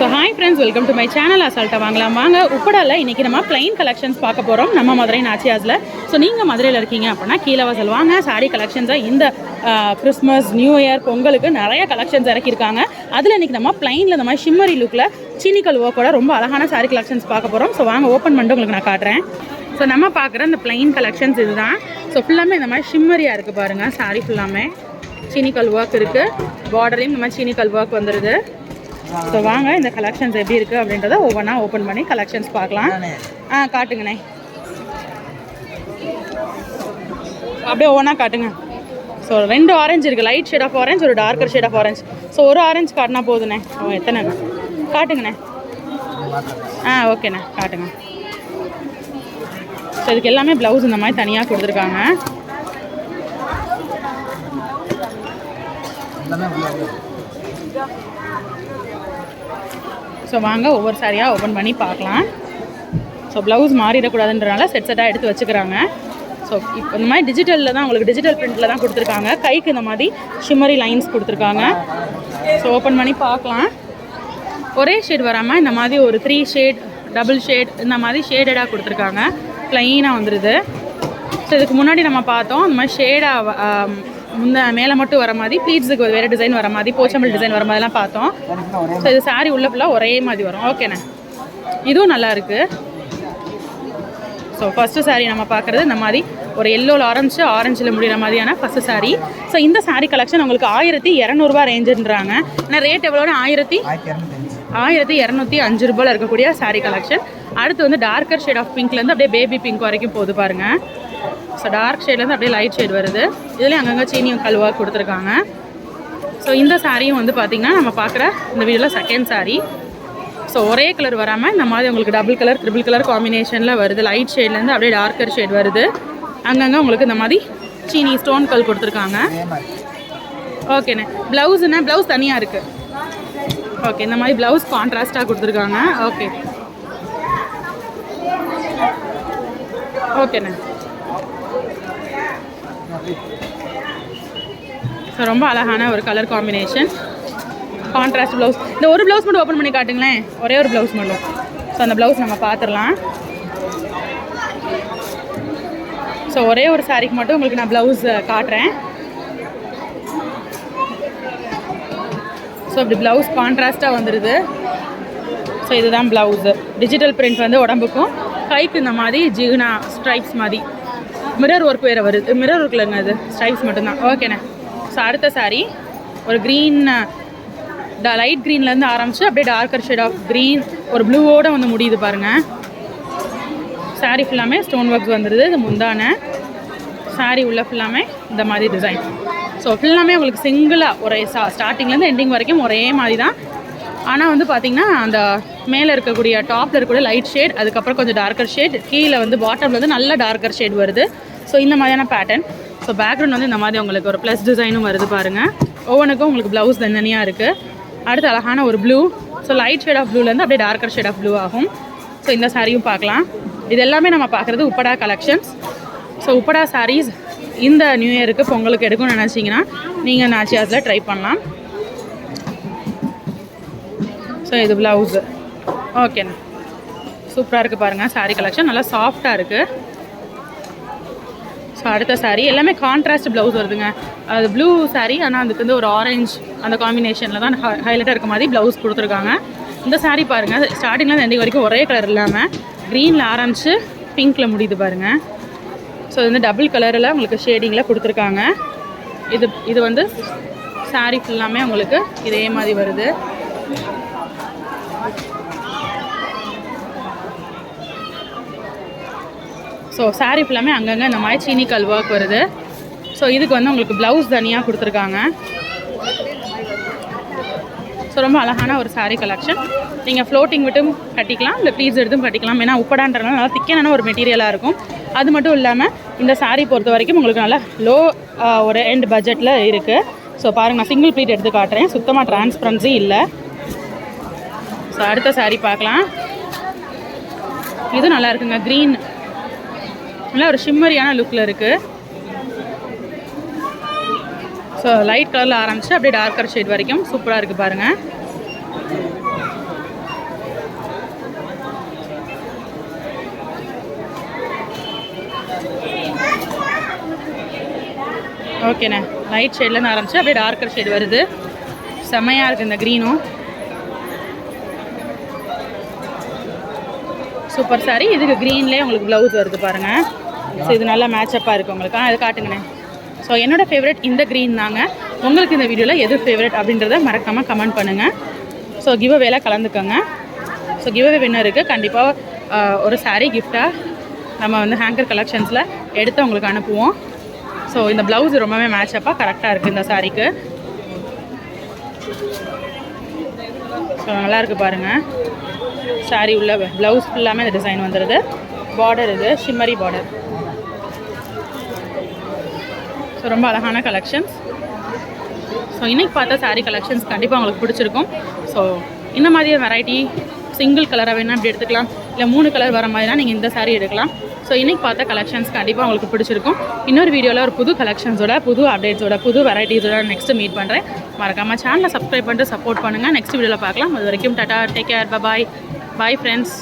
So hi friends welcome to my channel அசால்ட்டா வாங்கலாம். வாங்க உப்படால இன்றைக்கி நம்ம பிளைன் கலெக்ஷன்ஸ் பார்க்க போகிறோம் நம்ம மதுரை நாச்சியாஸில் ஸோ நீங்கள் மதுரையில் இருக்கீங்க அப்படின்னா கீழே வசல் வாங்க. சாரி கலெக்ஷன்ஸாக இந்த கிறிஸ்மஸ் நியூ இயர் பொங்கலுக்கு நிறைய கலெக்ஷன்ஸ் இறக்கியிருக்காங்க. அதில் இன்றைக்கி நம்ம பிளைனில் இந்த மாதிரி ஷிம்மரி லுக்கில் சீனிக்கல் ஓக்கோட ரொம்ப அழகான சாரி கலெக்ஷன்ஸ் பார்க்க போகிறோம் ஸோ வாங்க ஓப்பன் பண்ணிட்டு உங்களுக்கு நான் காட்டுறேன். ஸோ நம்ம பார்க்குற இந்த பிளைன் கலெக்ஷன்ஸ் இதுதான். ஸோ ஃபுல்லாமே இந்த மாதிரி ஷிம்மரியாக இருக்குது பாருங்கள் சாரி ஃபுல்லாமே சீனிக்கல் ஒர்க் இருக்குது பார்டரையும் இந்த மாதிரி சீனிக்கல் ஒர்க் வந்துடுது ஸோ வாங்க இந்த கலெக்ஷன்ஸ் எப்படி இருக்குது அப்படின்றத ஒவ்வொன்றா ஓப்பன் பண்ணி கலெக்ஷன்ஸ் பார்க்கலாம். ஆ காட்டுங்கண்ணே. அப்படியே ஒவ்வொன்றா காட்டுங்க. ஸோ ரெண்டு ஆரஞ்சு இருக்குது லைட் ஷேட் ஆஃப் ஆரஞ்சு ஒரு darker shade of orange so ஒரு ஆரஞ்சு காட்டினா போதுண்ணே. ஓ எத்தனைண்ணே காட்டுங்கண்ணே. ஆ ஓகேண்ணே. காட்டுங்க. ஸோ இதுக்கு எல்லாமே ப்ளவுஸ் இந்த மாதிரி தனியாக கொடுத்துருக்காங்க. ஸோ வாங்க ஒவ்வொரு சாரியாக ஓப்பன் பண்ணி பார்க்கலாம். ஸோ ப்ளவுஸ் மாறிடக்கூடாதுன்றனால செட் செட்டாக எடுத்து வச்சுக்கிறாங்க. ஸோ இப்போ இந்த மாதிரி டிஜிட்டலில் தான் உங்களுக்கு டிஜிட்டல் பிரிண்டில் தான் கொடுத்துருக்காங்க. கைக்கு இந்த மாதிரி ஷிம்மரி லைன்ஸ் கொடுத்துருக்காங்க. ஸோ ஓப்பன் பண்ணி பார்க்கலாம். ஒரே ஷேட் வராமல் இந்த மாதிரி ஒரு த்ரீ ஷேட் டபுள் ஷேட் இந்த மாதிரி ஷேடடாக கொடுத்துருக்காங்க. ப்ளைனாக வந்துடுது ஸோ இதுக்கு முன்னாடி நம்ம பார்த்தோம் இந்த மாதிரி ஷேடாக முன்ன மேலே மட்டும் வர மாதிரி ப்ளீட்ஸுக்கு வேறு டிசைன் வர மாதிரி போச்சம்பல் டிசைன் வர மாதிரிலாம் பார்த்தோம். ஸோ இது saree உள்ள ஃபுல்லாக ஒரே மாதிரி வரும். ஓகேண்ணே இதுவும் நல்லா இருக்குது ஸோ ஃபஸ்ட்டு saree நம்ம பார்க்குறது இந்த மாதிரி ஒரு எல்லோவில் ஆரஞ்சு ஆரஞ்சில் முடிகிற மாதிரியான ஃபஸ்ட்டு saree. ஸோ இந்த saree கலெக்ஷன் உங்களுக்கு ஆயிரத்தி இரநூறுபா ரேஞ்சுன்றாங்க ஆனால் ரேட் எவ்வளோன்னு ஆயிரத்தி ஆயிரத்தி இரநூத்தி அஞ்சு ரூபாயில் இருக்கக்கூடிய saree கலெக்ஷன் அடுத்து வந்து டார்க்கர் ஷேட் ஆஃப் பிங்க்லேருந்து அப்படியே பேபி பிங்க் வரைக்கும் போகுது பாருங்க. ஸோ டார்க் ஷேட்லேருந்து அப்படியே லைட் ஷேட் வருது. இதுலேயும் அங்கங்கே சீனியும் கல்வா கொடுத்துருக்காங்க. ஸோ இந்த சாரியும் வந்து பார்த்திங்கன்னா நம்ம பார்க்குற இந்த வீடியோவில் செகண்ட் saree. ஸோ ஒரே கலர் வராமல் இந்த மாதிரி உங்களுக்கு டபுள் கலர் ட்ரிபிள் கலர் காம்பினேஷனில் வருது. லைட் ஷேட்லேருந்து அப்படியே டார்க்கர் ஷேட் வருது. அங்கங்கே உங்களுக்கு இந்த மாதிரி சீனி ஸ்டோன் கல் கொடுத்துருக்காங்க. ஓகேண்ணே ப்ளவுஸுண்ணே ப்ளவுஸ் தனியாக இருக்குது ஓகே இந்த மாதிரி ப்ளவுஸ் கான்ட்ராஸ்ட்டாக கொடுத்துருக்காங்க. ஓகே ஓகேண்ணே ஸோ ரொம்ப அழகான ஒரு கலர் காம்பினேஷன் கான்ட்ராஸ்ட் ப்ளவுஸ் இந்த ஒரு ப்ளவுஸ் மட்டும் ஓப்பன் பண்ணி காட்டுங்களேன். ஒரே ஒரு ப்ளவுஸ் மட்டும். ஸோ அந்த ப்ளவுஸ் நம்ம பார்த்துடலாம் ஸோ ஒரே ஒரு சாரிக்கு மட்டும் உங்களுக்கு நான் ப்ளவுஸ் காட்டுறேன். ஸோ இப்படி ப்ளவுஸ் கான்ட்ராஸ்ட்டாக வந்துடுது ஸோ இதுதான் ப்ளவுஸு டிஜிட்டல் பிரிண்ட் வந்து உடம்புக்கும் கைக்கு இந்த மாதிரி ஜிகுனா ஸ்ட்ரைப்ஸ் மாதிரி. மிரர் ஒர்க் வேறு வருது. மிரர் ஒர்க்லங்க அது. ஸ்ட்ரைப்ஸ் மட்டும்தான். ஓகேண்ணே ஸோ அடுத்த சாரீ ஒரு க்ரீன் லைட் க்ரீன்லேருந்து ஆரம்பிச்சு அப்படியே டார்க்கர் ஷேட் ஆஃப் க்ரீன் ஒரு ப்ளூவோட வந்து முடியுது பாருங்கள் சாரீ ஃபுல்லாமே ஸ்டோன் ஒர்க்ஸ் வந்துடுது இது முந்தான. Saree உள்ள ஃபுல்லாமே இந்த மாதிரி டிசைன் ஸோ ஃபுல்லாமே உங்களுக்கு சிங்கிளாக ஒரே சா ஸ்டார்டிங்லேருந்து எண்டிங் வரைக்கும் ஒரே மாதிரி தான் ஆனால் வந்து பார்த்திங்கன்னா அந்த மேலே இருக்கக்கூடிய டாப்பில் இருக்கக்கூடிய லைட் ஷேட் அதுக்கப்புறம் கொஞ்சம் டார்க்கர் ஷேட் கீழே வந்து பாட்டமில் வந்து நல்ல டார்க்கர் ஷேட் வருது. ஸோ இந்த மாதிரியான பேட்டர்ன் ஸோ பேக்ரவுண்ட் வந்து இந்த மாதிரி உங்களுக்கு ஒரு ப்ளஸ் டிசைனும் வருது பாருங்கள் ஒவ்வொன்றுக்கும் உங்களுக்கு ப்ளவுஸ் தனியாக இருக்குது அடுத்து அழகான ஒரு blue so light shade of ப்ளூலேருந்து அப்படியே டார்க்கர் ஷேட் ஆஃப் ப்ளூ ஆகும். ஸோ இந்த சாரியும் பார்க்கலாம். இது எல்லாமே நம்ம பார்க்குறது உப்படா கலெக்ஷன்ஸ் ஸோ உப்படா சாரீஸ் இந்த நியூ இயருக்கு பொங்கலுக்கு எடுக்கணும்னு நினச்சிங்கன்னா நீங்கள் நாச்சியாஸில் ட்ரை பண்ணலாம். ஸோ இது ப்ளவுஸு ஓகேண்ணா சூப்பராக இருக்குது பாருங்கள் சாரீ கலெக்ஷன் நல்லா சாஃப்டாக இருக்குது ஸோ அடுத்த சாரீ எல்லாமே கான்ட்ராஸ்ட் ப்ளவுஸ் வருதுங்க. அது ப்ளூ சாரீ ஆனால் அதுக்கு வந்து ஒரு ஆரஞ்சு அந்த காம்பினேஷனில் தான் ஹைலைட்டாக இருக்க மாதிரி ப்ளவுஸ் கொடுத்துருக்காங்க. இந்த சாரீ பாருங்கள் ஸ்டார்டிங்கில் இந்த வரைக்கும் ஒரே கலர் இல்லாமல் க்ரீனில் ஆரம்பிச்சு பிங்க்கில் முடியுது பாருங்கள் ஸோ இது வந்து டபுள் கலரில் உங்களுக்கு ஷேடிங்கில் கொடுத்துருக்காங்க. இது இது வந்து saree ஃபுல்லாமே உங்களுக்கு இதே மாதிரி வருது. ஸோ saree ஃபுல்லாமே அங்கங்கே இந்த மாதிரி சீனிக்கல் ஒர்க் வருது. ஸோ இதுக்கு வந்து உங்களுக்கு ப்ளவுஸ் தனியாக கொடுத்துருக்காங்க. ஸோ ரொம்ப அழகான ஒரு சாரீ கலெக்ஷன் நீங்கள் ஃப்ளோட்டிங் விட்டும் கட்டிக்கலாம் இல்லை ப்ளீஸ் எடுத்தும் கட்டிக்கலாம். ஏன்னா உப்படான்றனால நல்லா திக்கனான ஒரு மெட்டீரியலாக இருக்கும். அது மட்டும் இல்லாமல் இந்த சாரீ பொறுத்த வரைக்கும் உங்களுக்கு நல்லா லோ ஒரு எண்ட் பட்ஜெட்டில் இருக்குது ஸோ பாருங்கள் நான் சிங்கிள் ப்ளீட் எடுத்து காட்டுறேன். சுத்தமாக டிரான்ஸ்பரன்சி இல்லை. ஸோ அடுத்த சாரீ பார்க்கலாம். இது நல்லா இருக்குங்க க்ரீன் நல்லா ஒரு ஷிம்மரியான லுக்கில் இருக்குது ஸோ லைட் கலரில் ஆரம்பித்து அப்படியே டார்க்கர் ஷேட் வரைக்கும் சூப்பராக இருக்குது பாருங்கள் ஓகேண்ணே லைட் ஷேட்லேருந்து ஆரம்பிச்சு அப்படியே டார்க்கர் ஷேட் வருது. செம்மையாக இருக்குது இந்த க்ரீனும் சூப்பர் சாரி இதுக்கு க்ரீன்லேயே உங்களுக்கு ப்ளவுஸ் வருது பாருங்கள் ஸோ இது நல்லா மேட்சப்பாக இருக்குது உங்களுக்கு. ஆ இது காட்டுங்கண்ணே. ஸோ என்னோடய ஃபேவரட் இந்த க்ரீன் தாங்க. உங்களுக்கு இந்த வீடியோவில் எது ஃபேவரட் அப்படின்றத மறக்காமல் கமெண்ட் பண்ணுங்கள் ஸோ கிவ் அவேல கலந்துக்கோங்க ஸோ கிவ் அவே வின்னருக்கு கண்டிப்பாக ஒரு சாரீ கிஃப்டாக நம்ம வந்து ஹேங்கர் கலெக்ஷன்ஸில் எடுத்து உங்களுக்கு அனுப்புவோம். ஸோ இந்த ப்ளவுஸ் ரொம்பவே மேட்சப்பாக கரெக்டாக இருக்குது இந்த சாரீக்கு ஸோ நல்லாயிருக்கு பாருங்கள் saree உள்ள ப்ளவுஸ் ஃபுல்லாமே இந்த டிசைன் வந்துடுது பார்டர் இது ஷிம்மரி பார்டர் ஸோ ரொம்ப அழகான கலெக்ஷன்ஸ் ஸோ இன்றைக்கி பார்த்த சாரீ கலெக்ஷன்ஸ் கண்டிப்பாக உங்களுக்கு பிடிச்சிருக்கும். ஸோ இந்த மாதிரி வெரைட்டி சிங்கிள் கலராக வேணால் இப்படி எடுத்துக்கலாம். இல்லை மூணு கலர் வர மாதிரினா நீங்கள் இந்த சாரீ எடுக்கலாம். ஸோ இன்றைக்கி பார்த்த கலெக்ஷன்ஸ் கண்டிப்பாக உங்களுக்கு பிடிச்சிருக்கும். இன்னொரு வீடியோவில் ஒரு புது கலெக்ஷன்ஸோட புது அப்டேட்ஸோட புது வெரைட்டிஸோட நெக்ஸ்ட் மீட் பண்ணுறேன் மறக்காமல் சேனலை சப்ஸ்கிரைப் பண்ணிட்டு சப்போர்ட் பண்ணுங்கள் நெக்ஸ்ட் வீடியோவில் பார்க்கலாம். அது வரைக்கும் tata take care bye bye friends